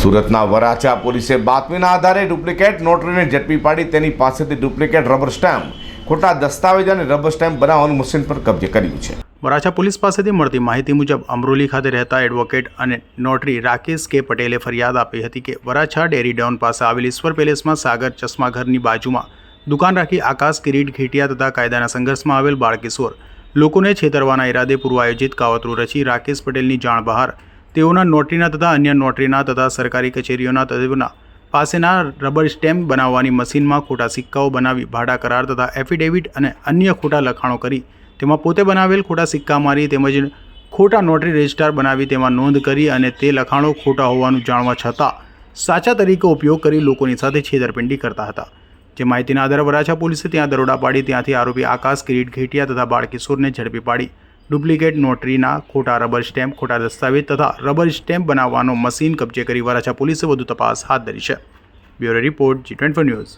સુરતના વરાછા પોલીસે બાતમીના આધારે ડુપ્લિકેટ નોટરીને ઝડપી પાડી તેની પાસેથી ડુપ્લિકેટ રબર સ્ટેમ્પ, ખોટા દસ્તાવેજ અને રબર સ્ટેમ્પ બનાવવાનું મશીન પર કબજે કર્યું છે. વરાછા પોલીસ પાસેથી મળતી માહિતી મુજબ અમરોલી ખાતે રહેતા એડવોકેટ અને નોટરી રાકેશ કે પટેલે ફરિયાદ આપી હતી કે વરાછા ડેરી ડાઉન પાસે આવેલ ઈશ્વર પેલેસમાં સાગર ચશ્માઘરની બાજુમાં દુકાન રાખી આકાશ, કિરીટ, ઘેટિયા તથા કાયદાના સંઘર્ષમાં આવેલ બાળકિશોર લોકોને છેતરવાના ઈરાદે પૂર્વ આયોજિત કાવતરું રચી રાકેશ પટેલની જાણ બહાર તેઓના નોટરીના તથા અન્ય નોટરીના તથા સરકારી કચેરીઓના તથા પાસેના રબર સ્ટેમ્પ બનાવવાની મશીનમાં ખોટા સિક્કાઓ બનાવી, ભાડા કરાર તથા એફિડેવિટ અને અન્ય ખોટા લખાણો કરી, તેમાં પોતે બનાવેલ ખોટા સિક્કા મારી તેમજ ખોટા નોટરી રજિસ્ટર બનાવી તેમાં નોંધ કરી અને તે લખાણો ખોટા હોવાનું જાણવા છતાં સાચા તરીકે ઉપયોગ કરી લોકોની સાથે છેતરપિંડી કરતા હતા. જે માહિતીના આધારે વરાછા પોલીસે ત્યાં દરોડા પાડી, ત્યાંથી આરોપી આકાશ, કિરીટ ઘેટિયા તથા બાળકિશોરને ઝડપી પાડી. ડુપ્લિકેટ નોટરીના ખોટા રબર સ્ટેમ્પ, ખોટા દસ્તાવેજ તથા રબર સ્ટેમ્પ બનાવવાનો મશીન કબજે કરી વરાછા પોલીસે વધુ તપાસ હાથ ધરી છે. Bureau report, G twenty news.